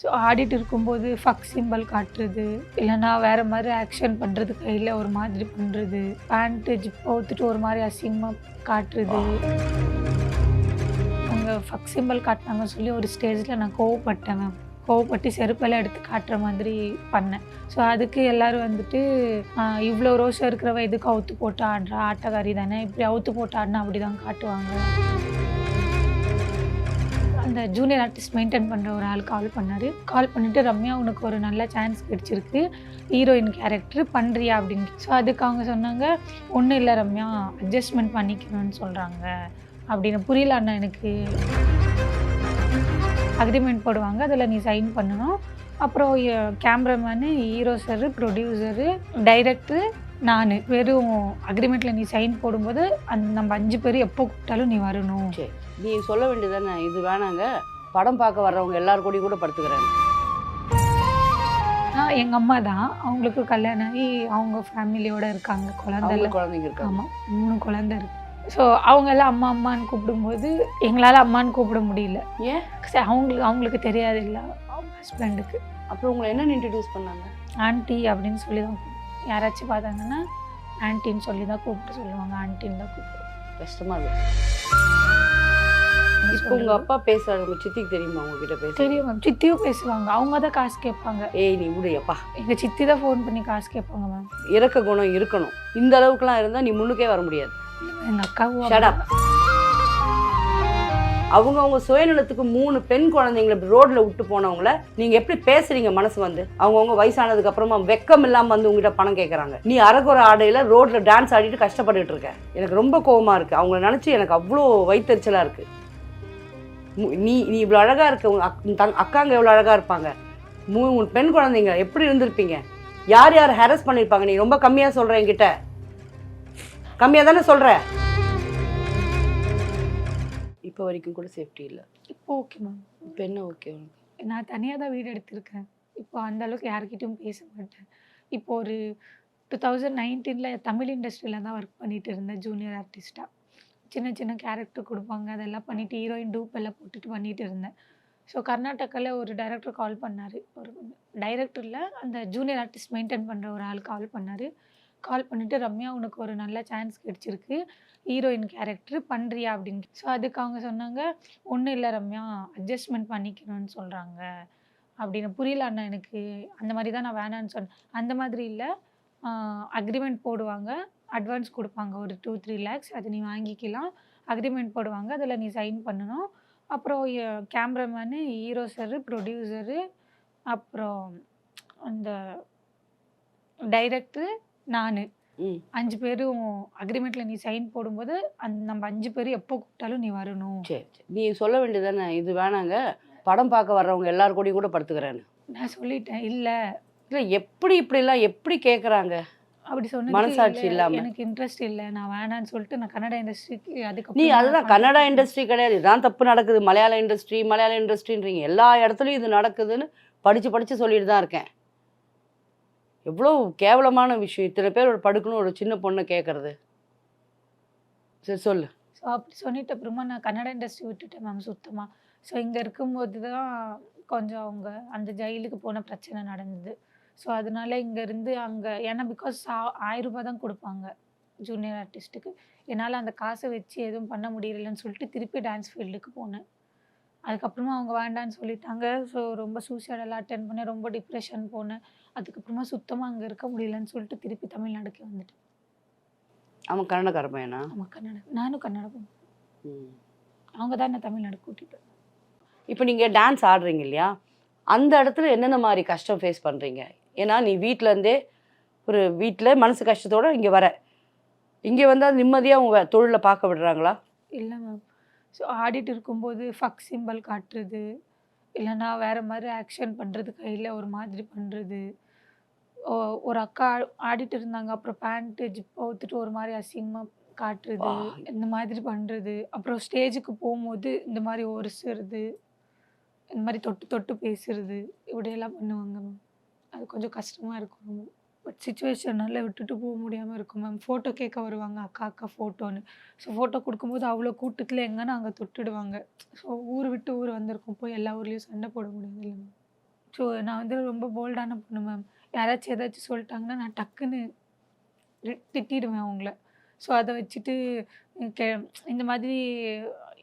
So audit இருக்கும்போது fuck symbol காட்டுறது இல்லைன்னா வேறு மாதிரி ஆக்ஷன் பண்ணுறது கையில் ஒரு மாதிரி பண்ணுறது பேண்ட்டு ஜிப் அவுத்துட்டு ஒரு மாதிரி அசிங்கமாக காட்டுறது. அங்கே ஃபக் சிம்பல் காட்டினாங்கன்னு சொல்லி ஒரு ஸ்டேஜில் நான் கோவப்பட்டேன் மேம் கோவப்பட்டு செருப்பெல்லாம் எடுத்து காட்டுற மாதிரி பண்ணேன். ஸோ அதுக்கு எல்லோரும் வந்துட்டு இவ்வளோ ரோஷம் இருக்கிறவ எதுக்கு அவுத்து போட்டு ஆடுறா? ஆட்டக்காரி தானே. இப்படி அவுத்து போட்டு ஆடினா அப்படி தான் காட்டுவாங்க. அந்த ஜூனியர் ஆர்டிஸ்ட் மெயின்டைன் பண்ணுற ஒரு ஆள் கால் பண்ணார். கால் பண்ணிவிட்டு ரம்யா உனக்கு ஒரு நல்ல சான்ஸ் கிடைச்சிருக்கு. ஹீரோயின் கேரக்டர் பண்ணுறியா அப்படின்னு. ஸோ அதுக்கு அவங்க சொன்னாங்க ஒன்றும் இல்லை ரம்யா அட்ஜஸ்ட்மெண்ட் பண்ணிக்கணும்னு சொல்கிறாங்க அப்படின்னு. புரியல அண்ணா எனக்கு அக்ரிமெண்ட் போடுவாங்க. அதில் நீ சைன் பண்ணணும். அப்புறம் cameraman hero sir producer director நான். வெறும் அக்ரிமெண்ட்டில் நீ சைன் போடும்போது அந்த நம்ம அஞ்சு பேர் எப்போ கூப்பிட்டாலும் நீ வரணும். சரி. நீ சொல்ல வேண்டியதானே இது வேணாங்க. படம் பார்க்க வர்றவங்க எல்லார் கூடயும் கூட படுத்துக்கிறேன். ஆ எங்கள் அம்மா தான். அவங்களுக்கு கல்யாணம் ஆகி அவங்க ஃபேமிலியோட இருக்காங்க. குழந்தை குழந்தைங்க இருக்காங்க. ஆமாம் மூணு குழந்தை இருக்கு. ஸோ அவங்க எல்லாம் அம்மா அம்மான்னு கூப்பிடும்போது எங்களால் அம்மான்னு கூப்பிட முடியல. ஏன்? சரி, அவங்களுக்கு அவங்களுக்கு தெரியாது இல்லை அவங்க ஹஸ்பண்டுக்கு அப்புறம் உங்களை என்ன இன்ட்ரடியூஸ் பண்ணாங்க? ஆன்ட்டி அப்படின்னு சொல்லி தான். யாராச்சும் பார்த்தாங்கன்னா ஆன்ட்டின்னு சொல்லி தான் கூப்பிட்டு சொல்லுவாங்க. ஆன்ட்டின்னு தான் கூப்பிடுவோம். கஷ்டமா இருக்கு. இப்போ உங்க அப்பா பேசுறாரு உங்க சித்திக்கு தெரியுமா உங்ககிட்ட பேச தெரியும் மேம் சித்தியும் பேசுவாங்க. அவங்க தான் காசு கேட்பாங்க. ஏய் நீ விடு அப்பா எங்கள் சித்தி தான் ஃபோன் பண்ணி காசு கேட்பாங்க மேம் இறக்க குணம் இருக்கணும். இந்த அளவுக்குலாம் இருந்தா நீ முன்னுக்கே வர முடியாது. எங்கள் அக்காவும். அவங்க அவங்க சுயநலத்துக்கு மூணு பெண் குழந்தைங்களை ரோட்ல விட்டு போனவங்கள நீங்க எப்படி பேசுறீங்க மனசு வந்து? அவங்கவுங்க வயசானதுக்கு அப்புறமா வெக்கம் இல்லாம வந்து உங்ககிட்ட பணம் கேட்கறாங்க நீ அரகுற ஆடையில ரோட்ல டான்ஸ் ஆடிட்டு கஷ்டப்பட்டுட்டு இருக்க. எனக்கு ரொம்ப கோவமா இருக்கு. அவங்கள நினைச்சு எனக்கு அவ்வளோ வயிற்றுச்சலா இருக்கு. நீ நீ இவ்வளோ அழகா இருக்க உன் தங் அக்காங்க எவ்வளோ அழகா இருப்பாங்க. மூணு பெண் குழந்தைங்க எப்படி இருந்திருப்பீங்க? யார் யார் ஹெரஸ் பண்ணியிருப்பாங்க நீ ரொம்ப கம்மியா சொல்ற என்கிட்ட. கம்மியா தானே சொல்ற? இப்போ வரைக்கும் கூட சேஃப்டி இல்லை. இப்போ ஓகே மேம் இப்போ என்ன ஓகே நான் தனியாக தான் வீடு எடுத்திருக்கேன். இப்போ அந்த அளவுக்கு யார்கிட்டயும் பேச மாட்டேன். இப்போ ஒரு டூ தௌசண்ட் நைன்டீனில் தமிழ் இண்டஸ்ட்ரியில் தான் ஒர்க் பண்ணிட்டு இருந்தேன் ஜூனியர் ஆர்டிஸ்ட்டாக சின்ன சின்ன கேரக்டர் கொடுப்பாங்க. அதெல்லாம் பண்ணிவிட்டு ஹீரோயின் டூப் எல்லாம் போட்டுட்டு பண்ணிட்டு இருந்தேன். ஸோ கர்நாடகாவில் ஒரு டைரக்டர் கால் பண்ணார். ஒரு டைரக்டரில் அந்த ஜூனியர் ஆர்டிஸ்ட் மெயின்டைன் பண்ணுற ஒரு ஆள் கால் பண்ணார். கால் பண்ணிவிட்டு ரம்யா உனக்கு ஒரு நல்ல சான்ஸ் கிடச்சிருக்கு. ஹீரோயின் கேரக்டர் பண்ணுறியா அப்படின்னு. ஸோ அதுக்கு அவங்க சொன்னாங்க ஒன்றும் இல்லை ரம்யா அட்ஜஸ்ட்மெண்ட் பண்ணிக்கணும்னு சொல்கிறாங்க அப்படின்னு. புரியல அண்ணா எனக்கு அந்த மாதிரி தான் நான் வேணான்னு சொன்னேன் அந்த மாதிரி இல்லை அக்ரிமெண்ட் போடுவாங்க. அட்வான்ஸ் கொடுப்பாங்க. ஒரு டூ த்ரீ லேக்ஸ் அதை நீ வாங்கிக்கலாம். அக்ரிமெண்ட் போடுவாங்க. அதில் நீ சைன் பண்ணணும். அப்புறம் கேமராமேனு ஹீரோ சார் ப்ரொடியூசரு அப்புறம் அந்த டைரக்டர் நான். அஞ்சு பேரும் அக்ரிமெண்ட்டில் நீ சைன் போடும்போது அந்த நம்ம அஞ்சு பேர் எப்போ கூப்பிட்டாலும் நீ வரணும். சரி சரி. நீ சொல்ல வேண்டியதானே இது வேணாங்க. படம் பார்க்க வர்றவங்க எல்லார் கூடயும் கூட படுத்துக்கிறேன்னு. நான் சொல்லிட்டேன். இல்லை. இல்லை எப்படி இப்படிலாம் எப்படி கேட்குறாங்க அப்படி சொன்னது மனசாட்சி இல்லாம. எனக்கு இன்ட்ரெஸ்ட் இல்லை நான் வேணான்னு சொல்லிட்டு நான் கன்னட இண்டஸ்ட்ரிக்கு நீ அதுக்கப்புறம் அதுதான் கன்னடா இண்டஸ்ட்ரி கிடையாது. இதான் தப்பு நடக்குது. மலையாள இண்டஸ்ட்ரி மலையாள இண்டஸ்ட்ரின்றீங்க எல்லா இடத்துலையும் இது நடக்குதுன்னு படித்து படித்து சொல்லிட்டு தான் இருக்கேன். எவ்வளோ கேவலமான விஷயம். இத்தனை பேர் ஒரு படுக்கணும் ஒரு சின்ன பொண்ணை கேட்கறது சரி சொல்லு. ஸோ அப்படி சொன்னிட்ட அப்புறமா நான் கன்னட இண்டஸ்ட்ரி விட்டுட்டேன் மேம் சுத்தமாக ஸோ இங்கே இருக்கும்போது தான் கொஞ்சம் அவங்க அந்த ஜெயிலுக்கு போன பிரச்சனை நடந்தது. ஸோ அதனால இங்கேருந்து அங்கே ஏன்னா பிகாஸ் ஆயிரம் ரூபாய் தான் கொடுப்பாங்க ஜூனியர் ஆர்டிஸ்ட்டுக்கு என்னால் அந்த காசை வச்சு எதுவும் பண்ண முடியலன்னு சொல்லிட்டு திருப்பி டான்ஸ் ஃபீல்டுக்கு போனேன். அதுக்கப்புறமா அவங்க வேண்டான்னு சொல்லிட்டாங்க. ஸோ ரொம்ப சூசைடெல்லாம் அட்டன் பண்ணேன். ரொம்ப டிப்ரெஷன் போனேன். அதுக்கப்புறமா சுத்தமாக அங்கே இருக்க முடியலன்னு சொல்லிட்டு திருப்பி தமிழ்நாடுக்கு வந்துட்டேன். அவன் கன்னடக்கார பையனா? ஆமாம் கன்னடம் நானும் கன்னடம் ம். அவங்க தான் என்ன தமிழ்நாடு கூட்டிட்டு இப்போ நீங்கள் டான்ஸ் ஆடுறீங்க இல்லையா? அந்த இடத்துல என்னென்ன மாதிரி கஷ்டம் ஃபேஸ் பண்ணுறீங்க ஏன்னா நீ வீட்ல இருந்தே ஒரு வீட்டில் மனசு கஷ்டத்தோட இங்கே வர. இங்கே வந்தால் நிம்மதியாக உங்க தொழிலை பார்க்க விடுறாங்களா? இல்லை மேம் ஸோ ஆடிட் இருக்கும்போது ஃபக் சிம்பல் காட்டுறது இல்லைன்னா வேறு மாதிரி ஆக்ஷன் பண்ணுறது கையில் ஒரு மாதிரி பண்ணுறது ஒரு அக்கா ஆடிட்டு இருந்தாங்க அப்புறம் பேண்ட்டு ஜிப் அவுத்துட்டு ஒரு மாதிரி அசிங்கமாக காட்டுறது. இந்த மாதிரி பண்ணுறது அப்புறம் ஸ்டேஜுக்கு போகும்போது இந்த மாதிரி ஒரிசுறது இந்த மாதிரி தொட்டு தொட்டு பேசுறது இப்படியெல்லாம் பண்ணுவாங்க மேம் அது கொஞ்சம் கஷ்டமாக இருக்கும். பட் சுச்சுவேஷனால விட்டுட்டு போக முடியாமல் இருக்கும் மேம் ஃபோட்டோ கேட்க வருவாங்க அக்கா அக்கா ஃபோட்டோன்னு ஸோ ஃபோட்டோ கொடுக்கும்போது அவ்வளோ கூட்டத்தில் எங்கன்னா அங்கே தொட்டுடுவாங்க. ஸோ ஊர் விட்டு ஊர் வந்திருக்கும். போய் எல்லா ஊர்லேயும் சண்டை போட முடியாது இல்லை மேம் ஸோ நான் வந்து ரொம்ப போல்டான பொண்ணு மேம் யாராச்சும் ஏதாச்சும் சொல்லிட்டாங்கன்னா நான் டக்குன்னு திட்டிடுவேன் அவங்கள. ஸோ அதை வச்சுட்டு கே இந்த மாதிரி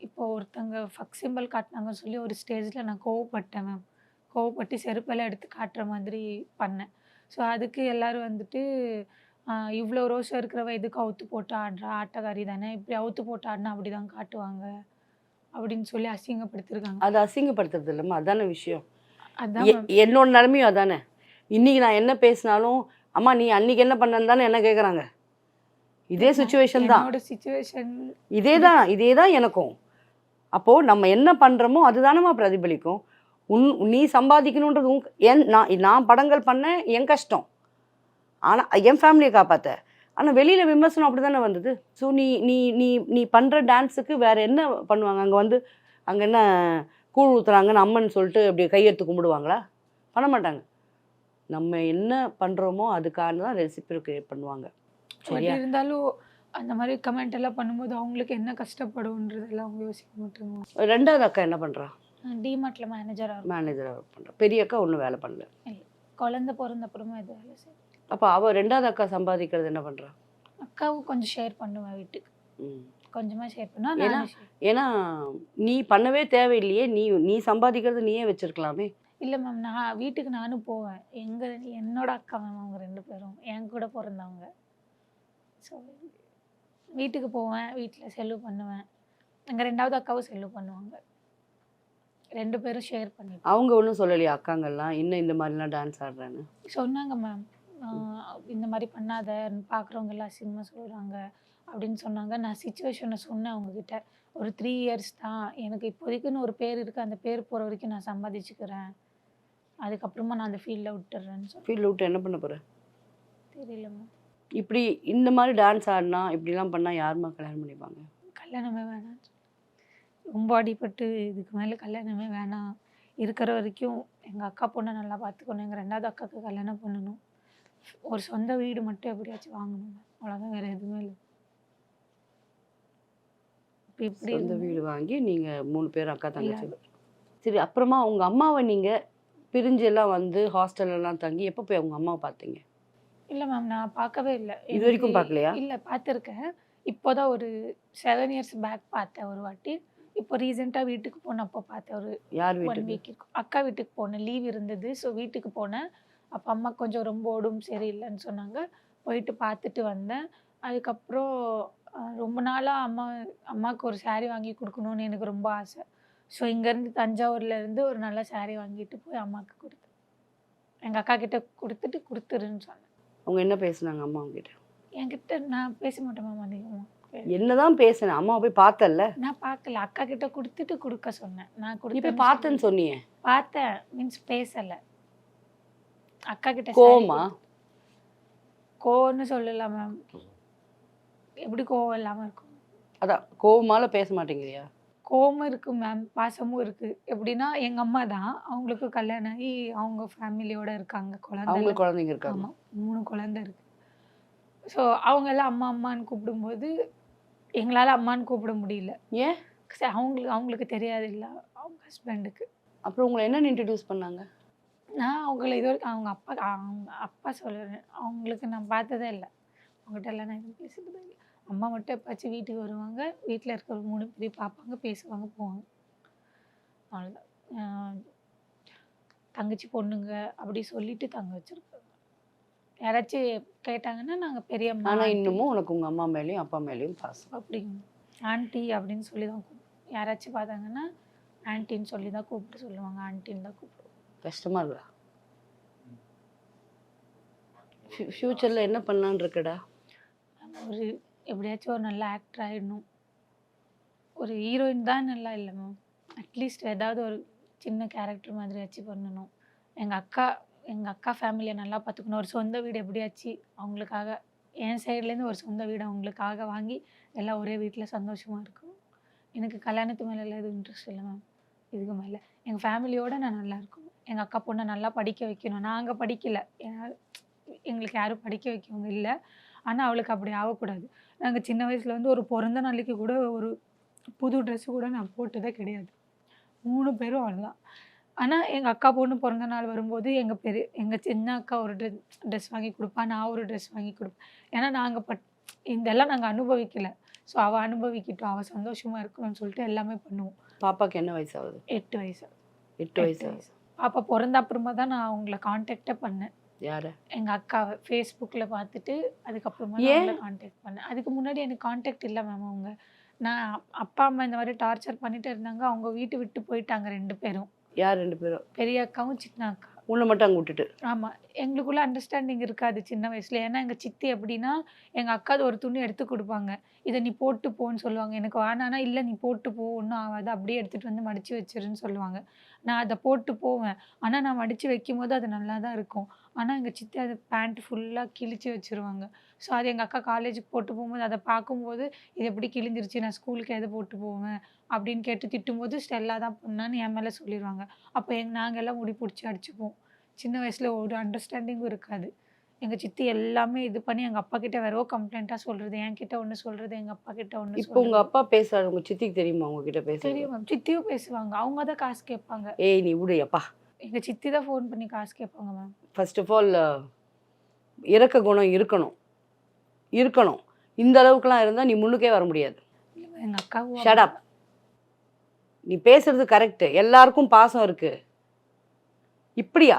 இப்போ ஒருத்தங்க ஃபக் சிம்பிள் காட்டினாங்கன்னு சொல்லி ஒரு ஸ்டேஜில் நான் கோவப்பட்டேன் மேம் கோவப்பட்டு செருப்பெல்லாம் எடுத்து காட்டுற மாதிரி பண்ணேன். ஸோ அதுக்கு எல்லாரும் வந்துட்டு இவ்வளோ ரோஷம் இருக்கிறவ எதுக்கு அவுத்து போட்டு ஆடுறா? ஆட்டக்காரி தானே. இப்படி அவுத்து போட்டு ஆடினா அப்படி தான் காட்டுவாங்க. அப்படின்னு சொல்லி அசிங்கப்படுத்திருக்காங்க. அது அசிங்கப்படுத்துறது இல்லைம்மா. அதானே விஷயம். அதான் என்னோட நிலைமையும் அதானே. இன்னைக்கு நான் என்ன பேசினாலும் அம்மா நீ அன்னைக்கு என்ன பண்ணன்னு தானே என்ன கேட்குறாங்க இதே சுச்சுவேஷன் தான். சுச்சுவேஷன் இதே தான் இதே தான் எனக்கும். அப்போது நம்ம என்ன பண்ணுறோமோ அதுதானம்மா பிரதிபலிக்கும். உன் நீ சம்பாதிக்கணுன்றது உன் என் நான் நான் படங்கள் பண்ணேன் என் கஷ்டம். ஆனால் என் ஃபேமிலியை காப்பாற்ற ஆனால் வெளியில் விமர்சனம் அப்படி தானே வந்தது? ஸோ நீ நீ நீ நீ பண்ணுற டான்ஸுக்கு வேறு என்ன பண்ணுவாங்க? அங்கே வந்து அங்கே என்ன கூழ் ஊற்றுறாங்கன்னு அம்மன் சொல்லிட்டு அப்படி கையெடுத்து கும்பிடுவாங்களா? பண்ண மாட்டாங்க. நம்ம என்ன பண்ணுறோமோ அதுக்கான தான் ரெசிபிரிகேட் பண்ணுவாங்க. பட் சரியா? இருந்தாலும் அந்த மாதிரி கமெண்ட் எல்லாம் பண்ணும்போது அவங்களுக்கு என்ன கஷ்டப்படும்ன்றதெல்லாம் அவங்க யோசிக்க மாட்டாங்க. ரெண்டாவது அக்கா என்ன பண்ணுறா டிமார்ட்ல மேனேஜராக இருக்கும். மேனேஜராக ஒர்க் பண்ணுறா பெரிய அக்கா ஒன்றும் வேலை பண்ணல. குழந்தை பிறந்த அப்புறமா இது வேலை செய்யும் அப்போ அவள் ரெண்டாவது அக்கா சம்பாதிக்கிறது என்ன பண்ணுறா அக்காவும் கொஞ்சம் ஷேர் பண்ணுவேன் வீட்டுக்கு. கொஞ்சமாக ஷேர் பண்ணுவேன் ஏன்னா- ஏன்னா நீ பண்ணவே தேவையில்லையே. நீ நீ சம்பாதிக்கிறது நீயே வச்சிருக்கலாமே. இல்லை மேம் நான் வீட்டுக்கு நானும் போவேன். எங்க என்னோட அக்கா மேம் அவங்க ரெண்டு பேரும். என் கூட பிறந்தவங்க. ஸோ வீட்டுக்கு போவேன். வீட்டில் செலவு பண்ணுவேன். எங்கள் ரெண்டாவது அக்காவும் செலவு பண்ணுவாங்க. ரெண்டு பேரும் ஷேர் பண்ணிட்டு அவங்க ஒன்றும் சொல்லலையா அக்காங்கெல்லாம் இன்னும் இந்த மாதிரிலாம் டான்ஸ் ஆடுறேன்னு? சொன்னாங்க மேம் இந்த மாதிரி பண்ணாத பார்க்குறவங்க எல்லாம் அசிங்கமாக சொல்கிறாங்க அப்படின்னு சொன்னாங்க. நான் சுச்சுவேஷனை சொன்னேன் அவங்கக்கிட்ட ஒரு த்ரீ இயர்ஸ் தான். எனக்கு இப்போதைக்குன்னு ஒரு பேர் இருக்குது அந்த பேர் போகிற வரைக்கும் நான் சம்பாதிச்சுக்கிறேன். அதுக்கப்புறமா நான் அந்த ஃபீல்டில் விட்டுறேன்னு சொன்னேன் ஃபீல்டு விட்டு என்ன பண்ண போகிற தெரியல மேம் இப்படி இந்த மாதிரி டான்ஸ் ஆடினா இப்படிலாம் பண்ணால் யாரும்மா கல்யாணம் பண்ணிப்பாங்க? கல்யாணமே வேணாம் ரொம்ப அடிபட்டு இதுக்கு மேலே கல்யாணமே வேணாம். இருக்கிற வரைக்கும் எங்கள் அக்கா பொண்ணை நல்லா பார்த்துக்கணும். எங்கள் ரெண்டாவது அக்காவுக்கு கல்யாணம் பண்ணணும். ஒரு சொந்த வீடு மட்டும் எப்படியாச்சும் வாங்கணும் அவ்வளோதான் வேறு எதுவுமே இல்லை. இப்போ இப்படி சொந்த வீடு வாங்கி நீங்கள் மூணு பேர் அக்கா தங்கச்சி. சரி அப்புறமா உங்கள் அம்மாவை நீங்கள் பிரிஞ்சு எல்லாம் வந்து ஹாஸ்டல்ல எல்லாம் தங்கி எப்போ போய் உங்கள் அம்மாவை பார்த்தீங்க? இல்லை மேம் நான் பார்க்கவே இல்லை. இது வரைக்கும் பார்க்கலையா? இல்லை பார்த்துருக்கேன். இப்போதான் ஒரு செவன் இயர்ஸ் பேக் பார்த்தேன் ஒரு வாட்டி. இப்போ ரீசெண்டாக வீட்டுக்கு போனப்போ பார்த்தேன் ஒரு யார் ஒன் வீட்டுக்கு? வீக் இருக்கும் அக்கா வீட்டுக்கு போனேன் லீவ் இருந்தது. ஸோ வீட்டுக்கு போனேன். அப்போ அம்மா கொஞ்சம் ரொம்ப உடம்பு சரியில்லைன்னு சொன்னாங்க. போயிட்டு பார்த்துட்டு வந்தேன். அதுக்கப்புறம் அஹ், ரொம்ப நாளாக அம்மா அம்மாவுக்கு ஒரு saree வாங்கி கொடுக்கணும்னு எனக்கு ரொம்ப ஆசை. ஸோ இங்கேருந்து தஞ்சாவூர்ல இருந்து ஒரு நல்ல saree வாங்கிட்டு போய் அம்மாவுக்கு கொடுத்தேன். எங்கள் அக்கா கிட்ட கொடுத்துட்டு கொடுத்துருன்னு சொன்னேன். அவங்க என்ன பேசுனாங்க அம்மா கிட்ட என்கிட்ட நான் பேச மாட்டேன் மேம் அதிகமாக என்னதான் பேசுனேன் அம்மாவை போய் பார்த்தல்ல? நான் பார்க்கல. அக்கா கிட்ட கொடுத்துட்டு கொடுக்க சொன்னேன். நான் கொடுத்து போய் பார்த்தேன்னு சொன்னியே? பார்த்தேன். மீன்ஸ் பேசல. அக்கா கிட்ட கொடுத்து- கோவம்னு சொல்லலாம் மேம் எப்படி கோவம் இல்லாம இருக்கும்? அதான் கோவமால பேச மாட்டேங்கிறியா? கோவமும் இருக்கு மேம் பாசமும் இருக்கு. எப்படின்னா எங்க அம்மா தான் அவங்களுக்கு கல்யாணம் ஆகி அவங்க ஃபேமிலியோட இருக்காங்க. குழந்தை அவங்களுக்கு குழந்தைங்க இருக்காங்க. மூணு குழந்தை இருக்கு. ஸோ அவங்க எல்லாம் அம்மா அம்மான்னு கூப்பிடும்போது எங்களால அம்மான்னு கூப்பிட முடியல. ஏன்? அவங்களுக்கு அவங்களுக்கு தெரியாது இல்லை அவங்க ஹஸ்பண்டுக்கு அப்புறம் உங்களை என்ன இன்ட்ரடியூஸ் பண்ணாங்க? நான் அவங்கள இது வரைக்கும் அவங்க அப்பா அவங்க அப்பா சொல்லுறேன் அவங்களுக்கு நான் பார்த்ததே இல்லை. அவங்ககிட்ட எல்லாம் நான் எதுவும் பேசுறதே இல்லை. அம்மா மட்டும் எப்பாச்சும் வீட்டுக்கு வருவாங்க. வீட்டில் இருக்கிற மூணு பேர் பார்ப்பாங்க பேசுவாங்க போவாங்க. அவ்வளோதான் தங்கச்சி பொண்ணுங்க அப்படி சொல்லிட்டு தங்க வச்சிருக்காங்க யாராச்சும் கேட்டாங்கன்னா நாங்கள் பெரியம்மா ஆனா aunty இன்னமும் உனக்கு உங்க அம்மா மேலயும் அப்பா மேலயும் பாசம். அப்படிங்க. ஆன்ட்டி அப்படின்னு சொல்லி தான் கூப்பிடுவோம். யாராச்சும் பார்த்தாங்கன்னா ஆன்ட்டின்னு சொல்லி தான் கூப்பிட்டு சொல்லுவாங்க ஆன்ட்டின்னு தான் கூப்பிடுவோம். கஷ்டமா இருக்கா ஃபியூச்சர்ல என்ன பண்ணலான்னு இருக்கடா? ஒரு எப்படியாச்சும் ஒரு நல்ல ஆக்டர் ஆகிடணும் ஒரு ஹீரோயின் தான் நல்லா இல்லை மேம் அட்லீஸ்ட் ஏதாவது ஒரு சின்ன கேரக்டர் மாதிரியாச்சும் பண்ணணும். எங்கள் அக்கா எங்கள் அக்கா ஃபேமிலியை நல்லா பார்த்துக்கணும் ஒரு சொந்த வீடு எப்படியாச்சு அவங்களுக்காக என் சைட்லேருந்து ஒரு சொந்த வீடு அவங்களுக்காக வாங்கி எல்லாம் ஒரே வீட்டில் சந்தோஷமாக இருக்கும் எனக்கு கல்யாணத்து மேலே எதுவும் இன்ட்ரெஸ்ட் இல்லை மேம் இதுக்கு மேலே எங்கள் ஃபேமிலியோடு நான் நல்லா இருக்கும் எங்கள் அக்கா பொண்ணை நல்லா படிக்க வைக்கணும். நாங்கள் படிக்கலை. எங்களுக்கு யாரும் படிக்க வைக்கவங்க இல்லை. ஆனால் அவளுக்கு அப்படி ஆகக்கூடாது. நாங்கள் சின்ன வயசில் வந்து ஒரு பிறந்த நாளைக்கு கூட ஒரு புது ட்ரெஸ்ஸு கூட நான் போட்டதே கிடையாது. மூணு பேரும் அவ்வளோதான் ஆனால் எங்கள் அக்கா பொண்ணு பிறந்த நாள் வரும்போது எங்கள் பெரிய எங்கள் சின்ன அக்கா ஒரு ட்ரெஸ் ட்ரெஸ் வாங்கி கொடுப்பா நான் ஒரு ட்ரெஸ் வாங்கி கொடுப்பேன். ஏன்னா நாங்கள் பட் இதெல்லாம் நாங்கள் அனுபவிக்கல. ஸோ அவள் அனுபவிக்கட்டும். அவள் சந்தோஷமாக இருக்கணும்னு சொல்லிட்டு எல்லாமே பண்ணுவோம். பாப்பாக்கு என்ன வயசு ஆகுது எட்டு வயசு. எட்டு வயசு? ஆகுது பாப்பா பிறந்த அப்புறமா தான் நான் அவங்கள காண்டாக்டே பண்ணேன். யாரு? எங்கள் அக்காவை. ஃபேஸ்புக்கில் பார்த்துட்டு அதுக்கப்புறமா? அவங்கள காண்டாக்ட் பண்ணேன். அதுக்கு முன்னாடி எனக்கு காண்டாக்ட் இல்லை மேம் அவங்க. நான் அப்பா அம்மா இந்த மாதிரி டார்ச்சர் பண்ணிட்டு இருந்தாங்க. அவங்க வீட்டு விட்டு போயிட்டாங்க ரெண்டு பேரும். யார் ரெண்டு பேரும்? பெரிய அக்காவும் சின்ன அக்கா. உன்னை மட்டும் அங்கே விட்டுட்டு. ஆமாம் எங்களுக்குள்ள அண்டர்ஸ்டாண்டிங் இருக்காது சின்ன வயசுல. ஏன்னா எங்கள் சித்தி எப்படின்னா எங்கள் அக்கா அது ஒரு துணி எடுத்து கொடுப்பாங்க. இதை நீ போட்டு போன்னு சொல்லுவாங்க. எனக்கு வேணானா இல்லை நீ போட்டு போ ஒன்றும் ஆகாது. அப்படியே எடுத்துகிட்டு வந்து மடித்து வச்சிருன்னு சொல்லுவாங்க. நான் அதை போட்டு போவேன். ஆனால் நான் மடித்து வைக்கும் போது அது நல்லா தான் இருக்கும். ஆனால் எங்கள் சித்தி அதை பேண்ட் ஃபுல்லாக கிழிச்சு வச்சிருவாங்க. ஸோ அது எங்கள் அக்கா காலேஜுக்கு போட்டு போகும்போது அதை பார்க்கும்போது இது எப்படி கிழிஞ்சிருச்சு? நான் ஸ்கூலுக்கு எதை போட்டு போவேன்? அப்படின்னு கேட்டு திட்டும்போது ஸ்டெல்லா தான் பண்ணான்னு என் மேலே சொல்லிடுவாங்க அப்போ எங் நாங்கள் எல்லாம் முடி பிடிச்சி அடிச்சுப்போம். சின்ன வயசில் ஒரு அண்டர்ஸ்டாண்டிங்கும் இருக்காது. எங்கள் சித்தி எல்லாமே இது பண்ணி எங்கள் அப்பா கிட்ட வேறோ கம்ப்ளைண்ட்டாக சொல்கிறது என் கிட்ட ஒன்று சொல்கிறது எங்கள் அப்பா கிட்ட ஒன்று இப்போ உங்க அப்பா பேசுறாரு உங்க சித்திக்கு தெரியுமா உங்ககிட்ட பேச தெரியும் மேம் சித்தியும் பேசுவாங்க. அவங்க தான் காசு கேட்பாங்க. ஏய் நீ விடு அப்பா எங்கள் சித்தி தான் ஃபோன் பண்ணி காசு கேட்பாங்க மேம் ஃபர்ஸ்ட் ஆஃப் ஆல் இறக்க குணம் இருக்கணும். இருக்கணும். இந்த அளவுக்குலாம் இருந்தால் நீ முன்னுக்கே வர முடியாது. எங்கள் அக்காவும் ஷட் அப் நீ பேசுறது கரெக்டு எல்லாருக்கும் பாசம் இருக்கு. இப்படியா?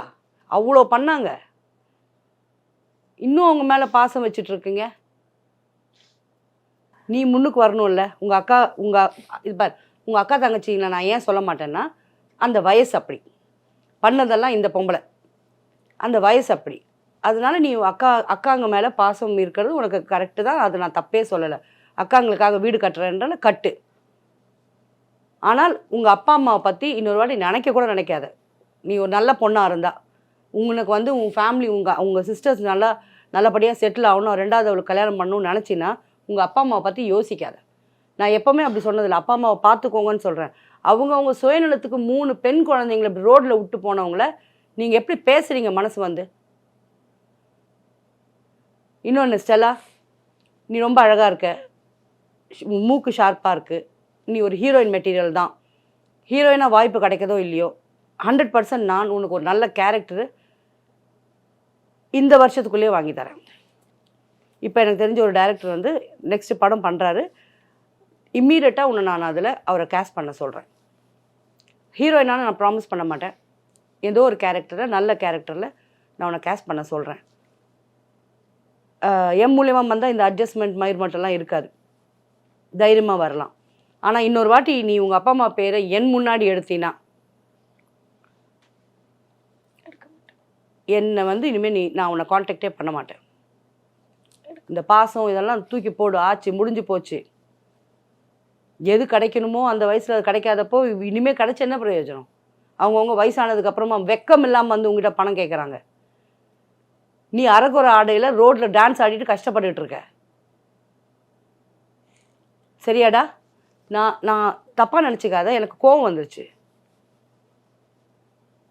அவ்வளோ பண்ணாங்க. இன்னும் அவங்க மேலே பாசம் வச்சுட்டு நீ முன்னுக்கு வரணும்ல. உங்கள் அக்கா உங்கள் இது பார் உங்கள் அக்கா தங்கச்சிங்களை நான் ஏன் சொல்ல மாட்டேன்னா அந்த வயசு அப்படி. பண்ணதெல்லாம் இந்த பொம்பளை. அந்த வயசு அப்படி. அதனால நீ அக்கா அக்காங்க மேலே பாசம் இருக்கிறது உனக்கு கரெக்டு தான். அது நான் தப்பே சொல்லலை. அக்காங்களுக்காக வீடு கட்டுறேன்றால கட்டு. ஆனால் உங்கள் அப்பா அம்மாவை பற்றி இன்னொரு வாட்டி நினைக்க கூட நினைக்காத. நீ ஒரு நல்ல பொண்ணாக இருந்தா. உங்களுக்கு வந்து உங்கள் ஃபேமிலி உங்கள் உங்கள் சிஸ்டர்ஸ் நல்லா நல்லபடியாக செட்டில் ஆகணும் ரெண்டாவது அவளுக்கு கல்யாணம் பண்ணணும்னு நினச்சின்னா உங்கள் அப்பா அம்மாவை பற்றி யோசிக்காத. நான் எப்போவுமே அப்படி சொன்னதில்லை. அப்பா அம்மாவை பார்த்துக்கோங்கன்னு சொல்கிறேன் அவங்க அவங்க சுயநலத்துக்கு மூணு பெண் குழந்தைங்களை இப்படி ரோட்டில் விட்டு போனவங்கள நீங்கள் எப்படி பேசுகிறீங்க மனசு வந்து? இன்னொன்று ஸ்டெல்லா நீ ரொம்ப அழகாக இருக்க. மூக்கு ஷார்ப்பாக இருக்குது நீ ஒரு ஹீரோயின் மெட்டீரியல் தான். ஹீரோயினாக வாய்ப்பு கிடைக்கதோ இல்லையோ ஹண்ட்ரட் பர்சன்ட் நான் உனக்கு ஒரு நல்ல கேரக்டரு இந்த வருஷத்துக்குள்ளேயே வாங்கி தரேன் இப்போ எனக்கு தெரிஞ்ச ஒரு டைரக்டர் வந்து நெக்ஸ்ட் படம் பண்ணுறாரு இம்மீடியட்டாக உன்னை நான் அதில் அவரை கேஸ்ட் பண்ண சொல்கிறேன் ஹீரோயினால நான் ப்ராமிஸ் பண்ண மாட்டேன். ஏதோ ஒரு கேரக்டரில் நல்ல கேரக்டரில் நான் உன்னை கேஸ்ட் பண்ண சொல்கிறேன் எம் மூலியமாக வந்தால் இந்த அட்ஜஸ்ட்மெண்ட் மயிர் மட்டும்லாம் இருக்காது. தைரியமாக வரலாம். ஆனால் இன்னொரு வாட்டி நீ உங்கள் அப்பா அம்மா பேரை என் முன்னாடி எடுத்தீன்னா எடுக்க மாட்டேன் என்னை வந்து இனிமேல் நீ நான் உன்னை காண்டாக்டே பண்ண மாட்டேன். இந்த பாசம் இதெல்லாம் தூக்கி போடு ஆச்சு முடிஞ்சு போச்சு. எது கிடைக்கணுமோ அந்த வயசில் அது கிடைக்காதப்போ இனிமேல் கிடைச்ச என்ன பிரயோஜனம்? அவங்கவுங்க வயசானதுக்கப்புறமா வெக்கம் இல்லாமல் வந்து உங்ககிட்ட பணம் கேட்குறாங்க நீ அரகுற ஆடையில் ரோட்டில் டான்ஸ் ஆடிட்டு கஷ்டப்பட்டுட்டு இருக்க. சரியாடா? நான் நான் தப்பாக நினச்சிக்காத எனக்கு கோவம் வந்துருச்சு.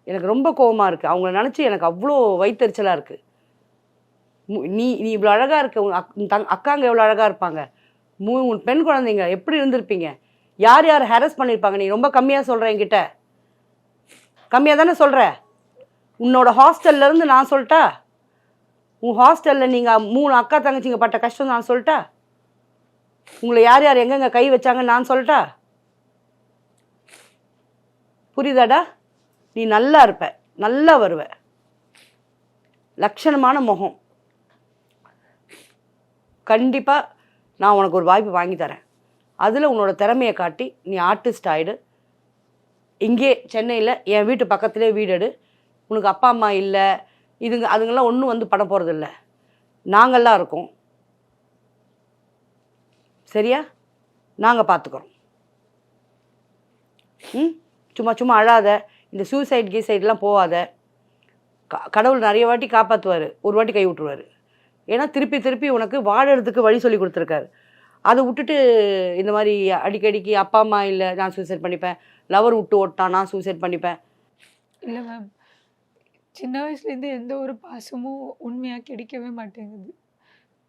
எனக்கு ரொம்ப கோபமாக இருக்குது அவங்கள நினச்சி எனக்கு அவ்வளோ வயிற்றுச்சலாக இருக்குது நீ நீ இவ்வளோ அழகாக இருக்க உன் அக் தங் அக்காங்க எவ்வளோ அழகாக இருப்பாங்க. மூ உன் பெண் குழந்தைங்க எப்படி இருந்திருப்பீங்க? யார் யார் ஹேரஸ் பண்ணியிருப்பாங்க? நீ ரொம்ப கம்மியாக சொல்கிற என்கிட்ட. கம்மியாக தானே சொல்கிற உன்னோட ஹாஸ்டல்ல இருந்து நான் சொல்லிட்டா உன் ஹாஸ்டலில் நீங்கள் மூணு அக்கா தங்கச்சிங்க பட்ட கஷ்டம் நான் சொல்லிட்டா உங்களை யார் யார் எங்கெங்கே கை வச்சாங்கன்னு நான் சொல்லிட்டா புரியுதாடா? நீ நல்லா இருப்ப நல்லா வருவ. லட்சணமான முகம். கண்டிப்பாக நான் உனக்கு ஒரு வாய்ப்பு வாங்கி தரேன். அதில் உன்னோட திறமையை காட்டி நீ ஆர்டிஸ்ட் ஆகிடு இங்கே சென்னையில் என் வீட்டு பக்கத்திலே வீடு எடு. உனக்கு அப்பா அம்மா இல்லை. இதுங்க அதுங்கெல்லாம் ஒன்றும் வந்து பண்ண போகிறதில்ல நாங்கள்லாம் இருக்கோம். சரியா? நாங்கள் பார்த்துக்குறோம் ம்? சும்மா சும்மா அழாத. இந்த சூசைட் கீசைட்லாம் போகாத க- கடவுள் நிறைய வாட்டி காப்பாற்றுவார் ஒரு வாட்டி கை விட்டுருவார் ஏன்னா திருப்பி திருப்பி உனக்கு வாழறதுக்கு வழி சொல்லி கொடுத்துருக்காரு. அதை விட்டுட்டு இந்த மாதிரி அடிக்கடிக்கு அப்பா அம்மா இல்லை நான் சூசைட் பண்ணிப்பேன். லவர் விட்டு ஓட்டான் நான் சூசைட் பண்ணிப்பேன். இல்லை மேம் சின்ன வயசுலேருந்து எந்த ஒரு பாசமும் உண்மையாக கிடைக்கவே மாட்டேங்குது.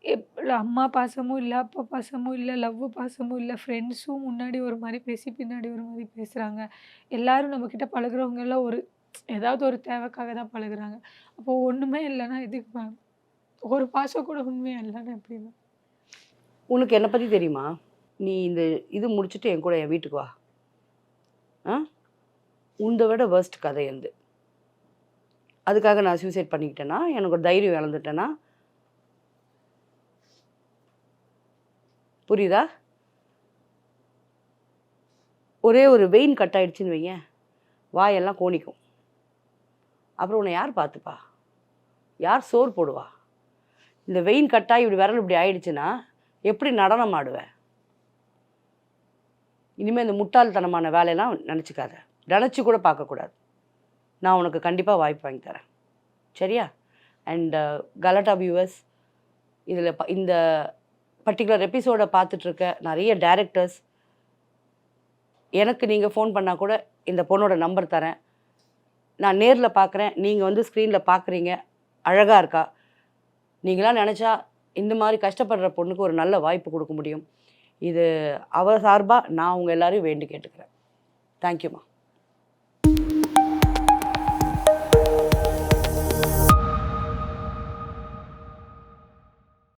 எப் அம்மா பாசமும் இல்லை அப்பா பாசமும் இல்லை லவ் பாசமும் இல்லை ஃப்ரெண்ட்ஸும் முன்னாடி ஒரு மாதிரி பேசி, பின்னாடி ஒரு மாதிரி பேசுகிறாங்க எல்லோரும் நம்மக்கிட்ட பழகுறவங்க எல்லாம் ஒரு ஏதாவது ஒரு தேவைக்காக தான் பழகுறாங்க. அப்போது ஒன்றுமே இல்லைன்னா எதுக்கு மேம்? ஒரு பாசம் கூட உண்மையாக இல்லைன்னா எப்படி மேம்? உனக்கு என்னை பற்றி தெரியுமா? நீ இந்த இது முடிச்சுட்டு என் கூட என் வீட்டுக்கு வா. ஆ? உந்த விட வேர்ஸ்ட் கதை என்து. அதுக்காக நான் சூசைட் பண்ணிக்கிட்டேன்னா எனக்கு ஒரு தைரியம் இழந்துட்டேன்னா புரியுதா? ஒரே ஒரு வெயின் கட் ஆயிடுச்சுன்னு வைங்க வாயெல்லாம் கோணிக்கும். அப்புறம் உன்னை யார் பார்த்துப்பா? யார் சோறு போடுவா? இந்த வெயின் கட்டாகி இப்படி விரல் இப்படி ஆயிடுச்சுன்னா, எப்படி நடனம் ஆடுவேன் இனிமேல் இந்த முட்டாள்தனமான வேலையெல்லாம் நினச்சிக்காத. நினச்சி கூட பார்க்கக்கூடாது. நான் உனக்கு கண்டிப்பாக வாய்ப்பு வாங்கி தரேன். சரியா? அண்ட் uh, கலாட்டா வியூவர்ஸ் இதில் ப இந்த பர்டிகுலர் எபிசோடை பார்த்துட்ருக்க நிறைய டேரக்டர்ஸ் எனக்கு நீங்கள் ஃபோன் பண்ணால் கூட இந்த பொண்ணோட நம்பர் தரேன். நான் நேரில் பார்க்குறேன். நீங்கள் வந்து ஸ்க்ரீனில் பார்க்குறீங்க. அழகாக இருக்கா. நீங்களாம் நினச்சா இந்த மாதிரி கஷ்டப்படுற பொண்ணுக்கு ஒரு நல்ல வாய்ப்பு கொடுக்க முடியும். இது அவ சார்பாக நான் உங்கள் எல்லோரையும் வேண்டி கேட்டுக்கிறேன். தேங்க்